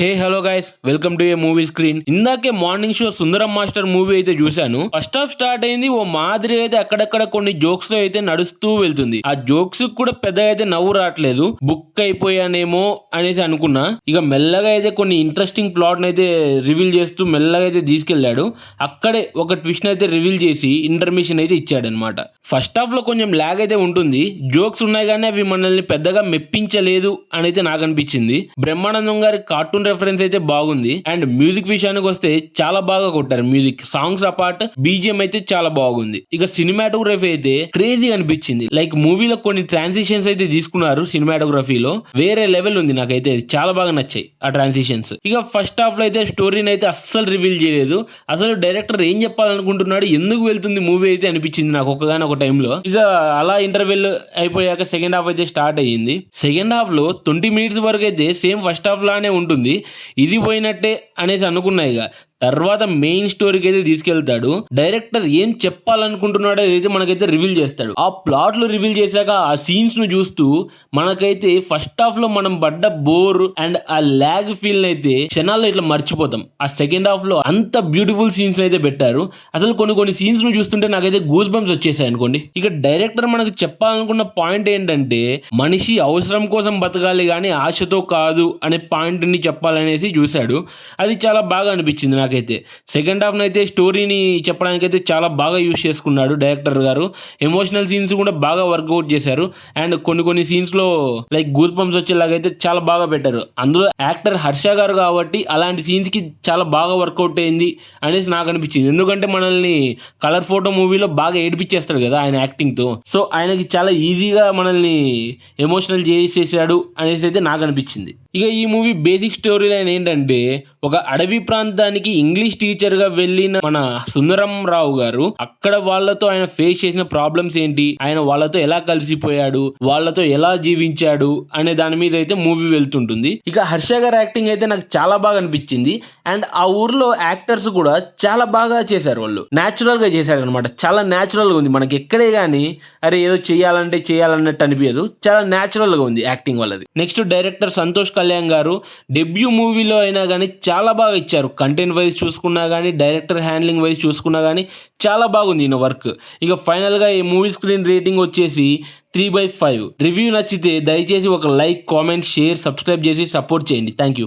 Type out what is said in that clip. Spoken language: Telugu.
Hey hello guys welcome to a movie screen ఇందాకే morning show Sundaram master movie అయితే చూశాను. ఫస్ట్ హాఫ్ స్టార్ట్ అయింది ఓ మాదిరి అయితే అక్కడక్కడ కొన్ని జోక్స్ అయితే నడుస్తూ వెళ్తుంది. ఆ జోక్స్ కూడా పెద్దగా అయితే నవ్వు రావట్లేదు. బుక్ అయిపోయానేమో అనేసి అనుకున్నా. ఇక మెల్లగా అయితే కొన్ని ఇంట్రెస్టింగ్ ప్లాట్ అయితే రివీల్ చేస్తూ మెల్లగా అయితే తీసుకెళ్ళాడు అక్కడే ఒక ట్విస్ట్ అయితే రివీల్ చేసి ఇంటర్మిషన్ అయితే ఇచ్చాడనమాట. ఫస్ట్ హాఫ్లో కొంచెం లాగ్ అయితే ఉంటుంది. జోక్స్ ఉన్నాయి కానీ అవి మనల్ని పెద్దగా మెప్పించలేదు అని అయితే నాకు అనిపించింది. బ్రహ్మానందం గారి కార్టూన్ రెఫరెన్స్ అయితే బాగుంది. అండ్ మ్యూజిక్ విషయానికి వస్తే చాలా బాగా కొట్టారు. మ్యూజిక్ సాంగ్స్ అపార్ట్ బీజిఎం అయితే చాలా బాగుంది. ఇక సినిమాటోగ్రఫీ అయితే క్రేజీ అనిపించింది. లైక్ మూవీలో కొన్ని ట్రాన్సిషన్స్ అయితే తీసుకున్నారు సినిమాటోగ్రఫీలో వేరే లెవెల్ ఉంది నాకైతే. చాలా బాగా నచ్చాయి ఆ ట్రాన్సిషన్స్ ఇక ఫస్ట్ హాఫ్లో అయితే స్టోరీని అయితే అస్సలు రివీల్ చేయలేదు. అసలు డైరెక్టర్ ఏం చెప్పాలనుకుంటున్నాడు? ఎందుకు వెళ్తుంది మూవీ అయితే అనిపించింది నాకు ఒకగానే ఒక టైంలో ఇక అలా ఇంటర్వెల్ అయిపోయాక సెకండ్ హాఫ్ అయితే స్టార్ట్ అయ్యింది. సెకండ్ హాఫ్లో ట్వంటీ మినిట్స్ వరకు అయితే సేమ్ ఫస్ట్ హాఫ్ లానే ఉంటుంది. ఇది పోయినట్టే అనేసి అనుకున్నాయి ఇక. తర్వాత మెయిన్ స్టోరీకి అయితే తీసుకెళ్తాడు. డైరెక్టర్ ఏం చెప్పాలనుకుంటున్నాడో అయితే మనకైతే రివీల్ చేస్తాడు. ఆ ప్లాట్లు రివీల్ చేశాక ఆ సీన్స్ను చూస్తూ మనకైతే ఫస్ట్ హాఫ్లో మనం పడ్డ బోర్ అండ్ ఆ ల్యాగ్ ఫీల్ అయితే క్షణాల్లో ఇట్లా మర్చిపోతాం. ఆ సెకండ్ హాఫ్లో అంత బ్యూటిఫుల్ సీన్స్ అయితే పెట్టారు. అసలు కొన్ని కొన్ని సీన్స్ను చూస్తుంటే నాకైతే గూస్ బంప్స్ వచ్చేసాయి అనుకోండి. ఇక డైరెక్టర్ మనకు చెప్పాలనుకున్న పాయింట్ ఏంటంటే మనిషి అవసరం కోసం బతకాలి కానీ ఆశతో కాదు అనే పాయింట్ని చెప్పాలనేసి చూశాడు. అది చాలా బాగా అనిపించింది నాకు. నాకైతే సెకండ్ హాఫ్ అయితే స్టోరీని చెప్పడానికి అయితే చాలా బాగా యూస్ చేసుకున్నాడు డైరెక్టర్ గారు. ఎమోషనల్ సీన్స్ కూడా బాగా వర్కౌట్ చేశారు. అండ్ కొన్ని కొన్ని సీన్స్లో లైక్ గూస్ పంప్స్ వచ్చేలాగైతే చాలా బాగా పెట్టారు. అందులో యాక్టర్ హర్ష గారు కాబట్టి అలాంటి సీన్స్కి చాలా బాగా వర్కౌట్ అయింది అనేసి నాకు అనిపించింది. ఎందుకంటే మనల్ని కలర్ ఫోటో మూవీలో బాగా ఏడిపించేస్తాడు కదా ఆయన యాక్టింగ్తో సో ఆయనకి చాలా ఈజీగా మనల్ని ఎమోషనల్ చేసేసాడు అనేసి అయితే నాకు అనిపించింది. ఇక ఈ మూవీ బేసిక్ స్టోరీ లైన్ ఏంటంటే ఒక అడవి ప్రాంతానికి ఇంగ్లీష్ టీచర్గా వెళ్ళిన మన సుందరం రావు గారు అక్కడ వాళ్ళతో ఆయన ఫేస్ చేసిన ప్రాబ్లమ్స్ ఏంటి ఆయన వాళ్ళతో ఎలా కలిసిపోయాడు వాళ్ళతో ఎలా జీవించాడు అనే దాని మీద అయితే మూవీ వెళ్తుంటుంది. ఇక హర్ష గారు యాక్టింగ్ అయితే నాకు చాలా బాగా అనిపించింది. అండ్ ఆ ఊర్లో యాక్టర్స్ కూడా చాలా బాగా చేశారు వాళ్ళు. న్యాచురల్గా చేశారు అనమాట చాలా న్యాచురల్గా ఉంది. మనకి ఎక్కడే గానీ అరే ఏదో చేయాలంటే చేయాలన్నట్టు అనిపించదు. చాలా న్యాచురల్గా ఉంది యాక్టింగ్ వాళ్ళది. నెక్స్ట్ డైరెక్టర్ సంతోష్ కళ్యాణ్ గారు డెబ్యూ మూవీలో అయినా కానీ చాలా బాగా ఇచ్చారు. కంటెంట్ వైజ్ చూసుకున్నా కానీ డైరెక్టర్ హ్యాండ్లింగ్ వైజ్ చూసుకున్నా కానీ చాలా బాగుంది ఈయన వర్క్ ఇక ఫైనల్గా ఈ మూవీ స్క్రీన్ రేటింగ్ వచ్చేసి త్రీ బై ఫైవ్ రివ్యూ నచ్చితే దయచేసి ఒక లైక్ కామెంట్ షేర్ సబ్స్క్రైబ్ చేసి సపోర్ట్ చేయండి. Thank you